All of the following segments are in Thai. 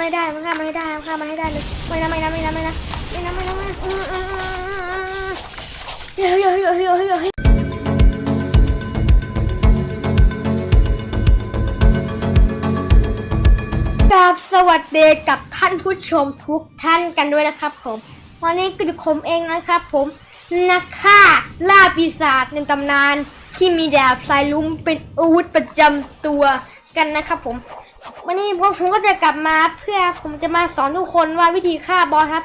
ไม่ได้มันฆ่ามันให้ได้มันฆ่ามันให้ได้เลยไม่นะไม่นะไม่นะไม่นะไม่นะไม่นะไม่นะอืมอืมอืมอืมเฮ้ยเฮ้ยเฮ้ยเฮ้ยเฮ้ยเฮ้ยกับสวัสดีกับท่านผู้ชมทุกท่านกันด้วยนะครับผม วันนี้ก็อยู่ผมเองนะครับผมนักฆ่าล่าปีศาจในตำนานที่มีดาบสายลุ้มเป็นอาวุธประจำตัวกันนะครับผม วันนี้พวกผมก็จะกลับมาเพื่อผมจะมาสอนทุกคนว่าวิธีฆ่าบอสครับ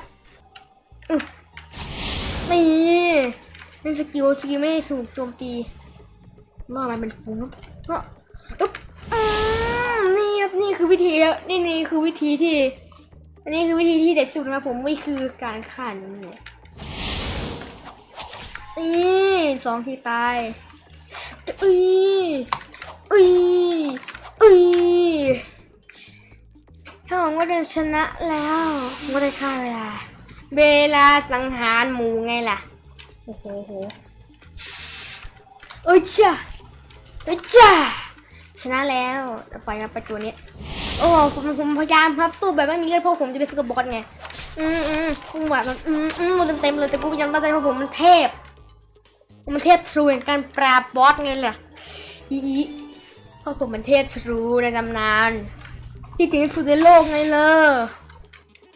นี่เป็นสกิลสกิลไม่ได้ถูกโจมตีนอกมันเป็นฟุ้งก็อุ๊บนี่ครับนี่คือวิธีครับนี่นี่คือวิธีที่ อันนี้คือวิธีที่เด็ดสุดนะผมไม่คือการฆ่านั่นเนี่ยนี่สองทีตายอุ้ยอุ้ยอุ้ย ถ้าหวังว่าจะชนะแล้วผมก็ได้ฆ่าเวลา เวลาสังหารหมูไงล่ะ โอ้โหโหเอ้ยจ้าเอ้ยจ้าชนะแล้วไปครับไปตัวนี้โอ้ผมผมพยายามครับสู้แบบไม่มีเลือดเพราะผมจะไปสู้กับบอสไงอืมอืมผมแบบมันอืมอืมมันเต็มเลยแต่กูยังไม่ได้เพราะผมมันเทพมันเทพทรูแห่งการปราบบอสไงล่ะอีอีเพราะผมมันเทพทรูในตำนาน ที่เก่งที่สุดในโลกไงเลย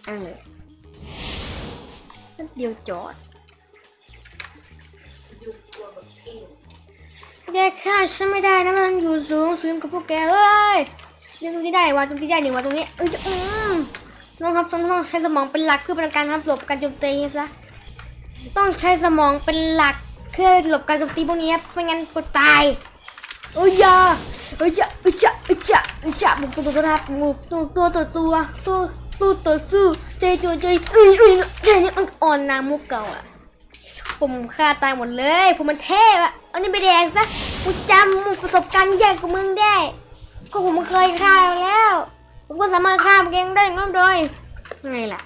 เออนั่นเดียวจอดแกฆ่าฉันไม่ได้นะมันอยู่สูงสูงกับพวกแกเอ้ยเรื่องตรงที่ได้วะตรงที่ได้หนึ่งวะตรงนี้เอ้ยจะอืมต้องครับต้องต้องใช้สมองเป็นหลักเพื่อเป็นการทำหลบการโจมตีให้ซะต้องใช้สมองเป็นหลักเพื่อหลบการโจมตีพวกนี้ครับไม่งั้นก็ตาย โอ้ยยาเอ้ยจะเอ้ยจะเอ้ยจะเอ้ยจะบุกตัวตัวครับบุกตัวตัวตัวตัวสู้สู้ตัวสู้ใจตัวใจเอ้ยอ้ยใจนี่มันอ่อนนามุกเก่าอะผมฆ่าตายหมดเลยผมมันเทพอะเอานี่ไปแดงซะกูจำประสบการณ์แย่กว่ามึงได้ ก็ผมเคยฆ่ามาแล้ว ผมก็สามารถฆ่ามันเองได้อย่างนั้นเลยไงล่ะ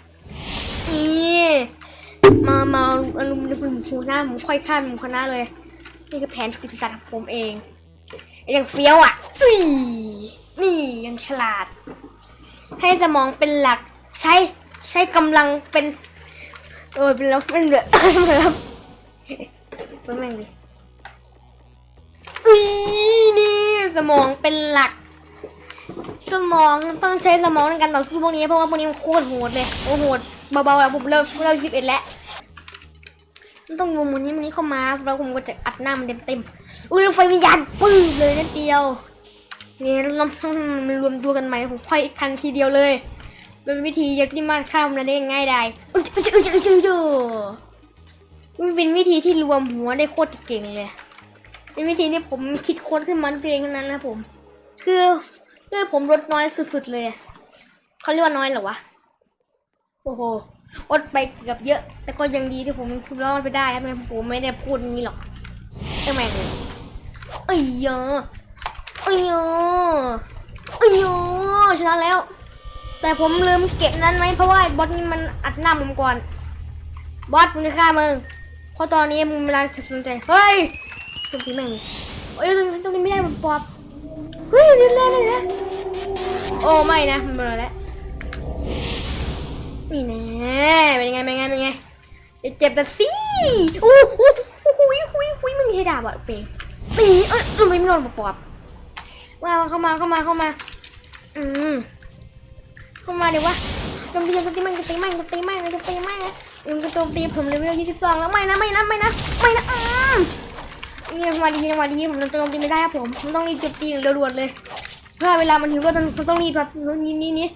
นี่มามาอารมณ์ในผมชนะผมค่อยฆ่าผมชนะเลย นี่คือแผนสุดสัตว์ของผมเอง ยังเฟี้ยวอะอุ้ยนี่ยังฉลาด ให้สมองเป็นหลัก ใช้ใช้กำลังเป็นเออเป็นแล้วเป็นเหลือเหลือเป็นแม่งดิอุ้ยนี่สมองเป็นหลัก สมองต้องใช้สมองในการต่อสู้พวกนี้เพราะว่าพวกนี้มันโคตรโหดเลยโอ้โหดเบาๆแล้วผมเริ่มเริ่มสิบเอ็ดแล้วต้องวงมันนี้มันนี้เข้ามาแล้วผมก็จะอัดหน้ามันเต็มๆ อุ้ยไฟวิญญาณปื้มเลยนั่นเดียวนี่เรามันรวมตัวกันใหม่ผมค่อยอีกคันทีเดียวเลยเป็นวิธีที่มันข้ามมันได้ง่ายได้อุ๊ยอุ๊ยอุ๊ยอุ๊ยอุ๊ยอุ๊ยมันเป็นวิธีที่รวมหัวได้โคตรเก่งเลยเป็นวิธีที่ผมคิดค้นขึ้นมาเองเท่านั้นนะผม คือเลือผมลดน้อยสุดๆเลยเขาเรียกว่าน้อยเหรอวะโอ้โหอดไปเกือบเยอะ แต่ก็ยังดีที่ผมรอดไปได้ครับผมไม่ได้พูดงี้หรอกใช่ไมเลย เอ้ยยอเอ้ยยอเอ้ยยอชนะแล้ว แต่ผมลืมเก็บนั้นไว้เพราะว่าบอสนี่มันอัดหน้าผมก่อน บอสมึงจะฆ่ามึงเพราะตอนนี้มึงกำลังสนใจ เฮ้ยตรงนี้แม่งเอ้ยตรงนี้ตรงนี้ไม่ได้มันปอบเฮ้ยนี่เล่นเลยนะโอ้ไม่นะมันมาแล้วนี่แน่เป็นยังไงเป็นยังไงเป็นยังไงเจ็บแต่สิโอ้โหหุยหุยหุยมึงเฮดาบอะเปย์ ปีเอ้ยทำไมไม่โดนปอบว้าวเข้ามาเข้ามาเข้ามา อืมเข้ามาเดี๋ยววะโจมตีโจมตีมันจะตีมันจะตีมันจะตีมันนะมันจะโจมตีผมเลเวลยี่สิบสองแล้วไม่นะไม่นะไม่นะไม่นะอืมนี่จังหวะดีจังหวะดีผมโจมตีไม่ได้ครับผมผมต้องรีบโจมตีเร็วด่วนเลยเพื่อเวลามันหิวก็ต้องต้องรีบครับนี่นี่นี่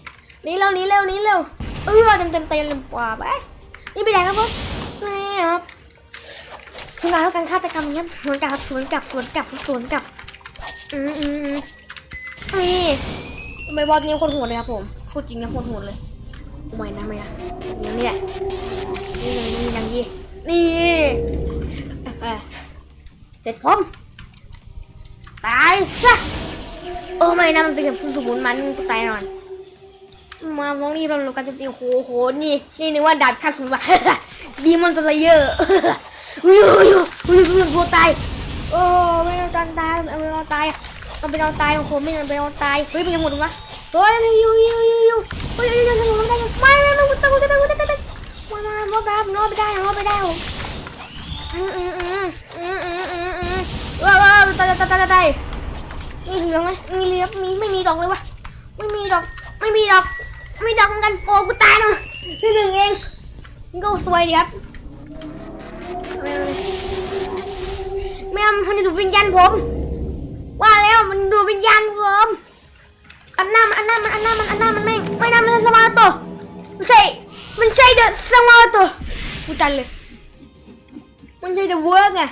นี่เร็วนี่เร็วนี่เร็วเออเต็มเต็มเต็มกว่าไปนี่ไปไหนครับผมนี่ครับ คืองาแล้วการฆาตกรรมเนี้ยสวนกลับสวนกลับสวนกลับสวนกลับ อืมอืมอืมนี่ไม่บอสนี่โคตรโหดเลยครับผมพูดจริงนะโคตรโหดเลยไม่นะไม่นะอย่างนี้แหละนี่อย่างนี้อย่างนี้นี่เสร็จผมตายซะโอ้ไม่นะมันเป็นแบบสมุนมันตายนอนมาฟองนี่เราลงกันจะตีโหโหนี่นี่นึกว่าดาบคาสุนว่ะดีมอนสไลเยอร์ วิววิววิววิวตัวตายโอ้ไม่ต้องตายตายไม่ต้องตายมันเป็นเอาตายโอ้โหไม่มันเป็นเอาตายเฮ้ยมันยังหมดวะโอ้ยยูยูยูยูเฮ้ยยังยังไม่ได้ไม่ไม่ไม่กูตะกูตะกูตะกูตะมามามาแบบรอไปได้รอไปได้ผมอืมอืมอืมอืมอืมอืมอืมว้าวว้าวตายตายตายตายมีเหลืองไหมมีเหลืองมีไม่มีดอกเลยวะไม่มีดอกไม่มีดอกไม่ดอกเหมือนกันโอ้กูตายเนาะที่หนึ่งเองมันก็สวยดีครับ ไม่มันจะดูวิญญาณผม ว่าแล้วมันดูวิญญาณผมอันหน้ามันอันหน้ามันอันหน้ามันอันหน้ามันไม่ไม่น่ามันสมาร์ตไม่ใช่มันใช่เดอะสมาร์ตกูตันเลย มันใช่เดอะเวิร์กไง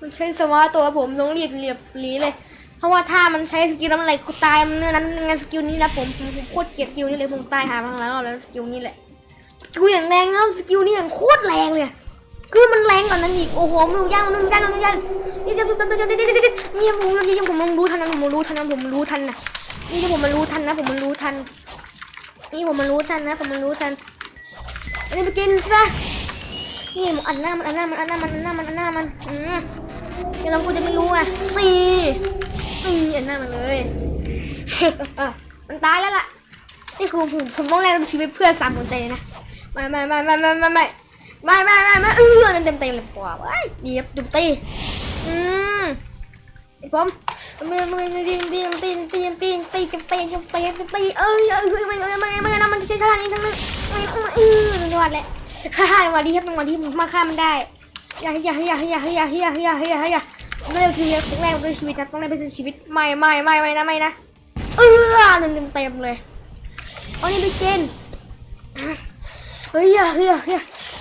มันใช้สมาร์ตตัวผมต้องรีบเรียบหลีเลย เพราะว่าถ้ามันใช้สกิลน้ำอะไรกูตายมันเนื้อนั้นงานสกิลนี้นะผมผมผมโคตรเกลียดสกิลนี้เลยผมตายหามาหลายรอบแล้วสกิลนี้แหละสกิลอย่างแรงนะสกิลนี้อย่างโคตรแรงเลย คือมันแรงกว่านั้นอีก โอ้โหมันย่างมันย่างมันย่างนี่เดี๋ยวเดี๋ยวเดี๋ยวเดี๋ยวเดี๋ยวเดี๋ยวนี่ผมนี่ผมมันรู้ทันนะผมมันรู้ทันนะผมมันรู้ทันนะนี่ที่ผมมันรู้ทันนะผมมันรู้ทัน นี่ผมมันรู้ทันนะผมมันรู้ทันอันนี้ไปกินซะนี่มันอันหน้ามันอันหน้ามันอันหน้ามันอันหน้ามันอันหน้ามันอืมเดี๋ยวเรากูจะไม่รู้อะนี่นี่อันหน้ามันเลยมันตายแล้วล่ะ นี่คือผมผมต้องแลกชีวิตเพื่อสามหัวใจเลยนะไม่ไม่ไม่ไม่ไม่ไม่ ไม่ไม่ไม่ไม่เออเต็มเต็มเลยปว่าว้ดีครับจุดตีอืมไอ้ผมมือมือตีนตีนตีนตีนตีนตีนตีนตีนตีนตีนเอ้ยเอ้ยเอ้ยไม่ไม่ไม่ไม่นะมันใช้ท่านี้ทั้งนั้นไม่เออจังหวะแหละฮ่าฮ่าวันนี้ครับจังหวะที่ผมมาฆ่ามันได้อย่าอย่าอย่าอย่าอย่าอย่าอย่าอย่าอย่าไม่ได้คือครั้งแรกในชีวิตนะต้องได้เป็นชีวิตไม่ไม่ไม่ไม่นะไม่นะเออเต็มเต็มเลยเอานี่ไปกินเฮ้ย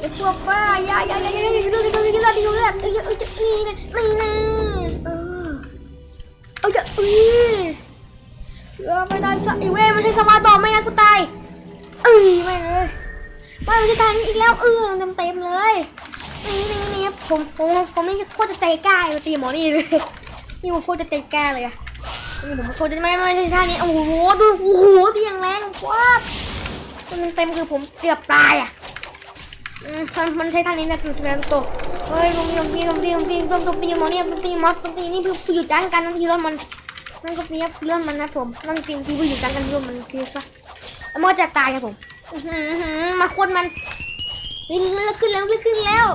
ไอ้พวกบ้าอย่าอย่าอย่าอย่าอย่าดูดิดูดิดูดิดูดิเอ้ยเอ้ยนี่นะนี่นะเออเอ้ยเอ้ยเออไม่ได้สักไอ้เว้ยมันใช่สมาร์ทต่อไม่งั้นกูตายเอ้ยไม่เลยไม่มันจะตายนี่อีกแล้วเออเต็มเต็มเลยนี่นี่นี่ผมผมผมนี่โคตรจะใจกล้าไปตีหมอนี่เลยนี่ผมโคตรจะใจกล้าเลยอะนี่ผมโคตรไม่ไม่ใช่ท่านี้โอ้โหดูโอ้โหที่ยังแรงว้ามันเต็มคือผมเกือบตายอะอื มันมันใช้ท่านี้นะคือแสดงตัวเฮ้ยลงลงตีลงตีลงตีลงตีมอเนี่ยตีมอสตีนี่คือผู้หยุดยั้งกันนั่นคือรถมันนั่นก็เนี่ยคือรถมันนะผมนั่นจริงคือผู้หยุดยั้งกันรถมันคือซะมอจะตายครับผมมาโคตรมันนี่มันขึ้นแล้วขึ้นแล้ว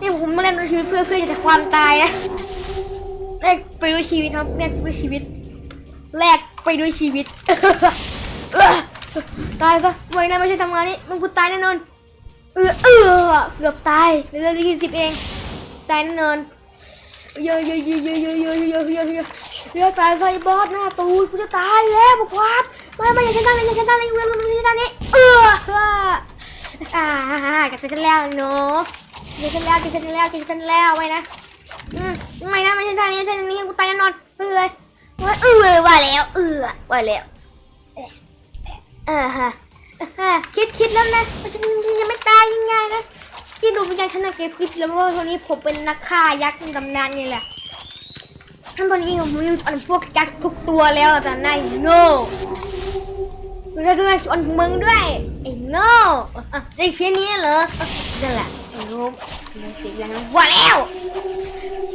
นี่ผมมาเล่นชีวิตเพื่อเพื่อจะความตายนะแลกไปด้วยชีวิตครับแลกไปด้วยชีวิตแลกไปด้วยชีวิตตายซะไว้นะไม่ใช่ทำงานนี้มึงกูตายแน่นอน เออเออเกือบตายเหลือยี่สิบเองตายแน่นอนเยอะเยอะเยอะเยอะเยอะเยอะเยอะเยอะเยอะเยอะตายใส่บอสหน้าตูดกูจะตายแล้วบอกว่าไม่ไม่อย่าช้ด้านนี้อย่าช้ด้านนี้เว้ยมันไม่ใช่ด้านนี้เอออ่ากับฉันแล้วเนาะเดี๋ยวฉันแล้วเดี๋ยวฉันแล้วเดี๋ยวฉันแล้วไว้นะไม่นะไม่ใช่ทางนี้ใช่ทางนี้กูตายแน่นอนเออเลยว่าเออว่าแล้วเออว่าแล้วเออฮะเออ คิดคิดแล้วนะว่าฉันยังไม่ตายยังไงนะที่ดูวิญญาณฉันนะเก็บคิดแล้วว่าตอนนี้ผมเป็นนักฆ่ายักษ์ในตำนานนี่แหละท่านตอนนี้ผมมีอันพวกยักษ์ทุกตัวแล้วแต่นายโง่ดูด้วยชวนมึงด้วยไอ้โง่อะไอ้เพี้ยนี้เหรอนั่นแหละไอ้รู้มันเสียงนั้นว่าแล้ว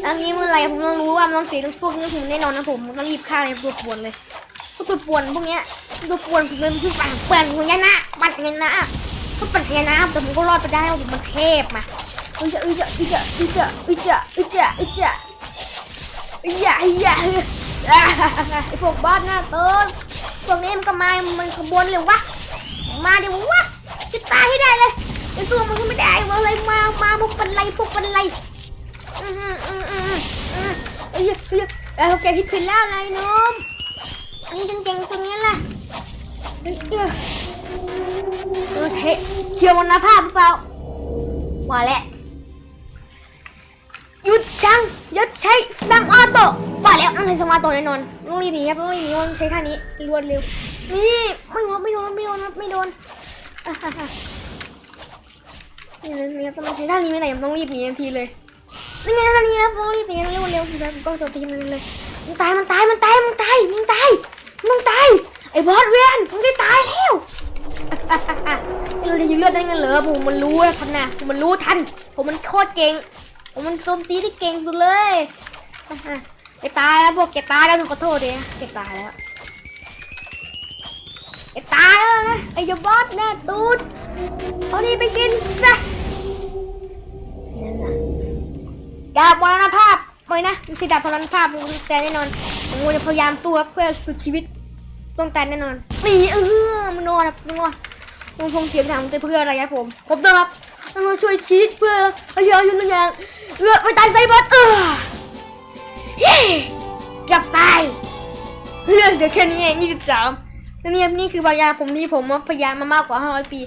อันนี้เมื่อไรผมต้องรู้ว่ามันต้องเสียพวกนี้ถึงแน่นอนนะผมต้องรีบฆ่าเลยตัวปวนเลย ตัวป่วนพวกเนี้ยตัวป่วนผมเลยคือปั่นเปื่อนหัวยันนะปั่นยันนะก็ปั่นยันนะแต่ผมก็รอดไปได้ผมมันเทพมาอุ้ยจะอุ้ยจะอุ้ยจะอุ้ยจะอุ้ยจะอุ้ยจะอุ้ยจะอุ้ยจะอุ้ยจะไอพวกบอสหน้าเติร์พวกนี้มันก็มา มันขบวนเลยวะ มาเดี๋ยววะจะตายให้ได้เลยไปสู้มันก็ไม่ได้มาเลยมา มาพวกเป็นไรพวกเป็นไรอืมอืมอืมอือเอ้ยเอ้ยเอ้ยแกที่ขึ้นแล้วนายนม นี่เก่งๆตรงนี้แหละเอ้ยเอ้ยเทเคียวมรณภาพหรือเปล่าว่าแล้วหยุดช่างหยุดใช้สร้างออโต้ว่าแล้วต้องใช้สมาร์ทโต้แน่นอนต้องรีบหนีครับต้องรีบหนีต้องใช้ท่านี้รวดเร็ว นี่ไม่โดนไม่โดนไม่โดนไม่โดนนี่นะนี่ต้องใช้ท่านี้ไม่ไหนผมต้องรีบหนีทันทีเลยนี่ไงท่านี้นะต้องรีบหนีเร็วเร็วสิครับผมต้องจบทีมันเลยมันตายมันตายมันตายมันตายมันตาย มันตาย ไอ้บอสเวียนผมได้ตายแล้วเราจะยืนเลือดได้ไงเหรอผมมันรู้ทันนะผมมันรู้ทัน ผมมันโคตรเก่ง ผมมันโจมตีที่เก่งสุดเลยไอ้ตายแล้วพวกแกตายแล้วขอโทษดิแกตายแล้วไอ้ตายแล้วนะไอ้ยบอสแน่ตูดเอานี่ไปกินซะนั่นนะดาบมรณภาพไม่นะมันคือดาบมรณภาพมันแต่แน่นอน ผมจะพยายามสู้ครับเพื่อสุดชีวิตต้องแต่แน่นอนนี่เออมันนอนครับมันนอนมันคงเสียทางจะเพื่ออะไรครับผมผมต้องครับต้องช่วยชีวิตเพื่อประชาชนทุกอย่างเลือดไปตายไซบัสเออเย้เกับตายเรื่องเดียวแค่นี้เองยี่สิบสามแล้วนี่นี่คือบางอย่างผมที่ผมพยายามมามากกว่าห้าร้อยปี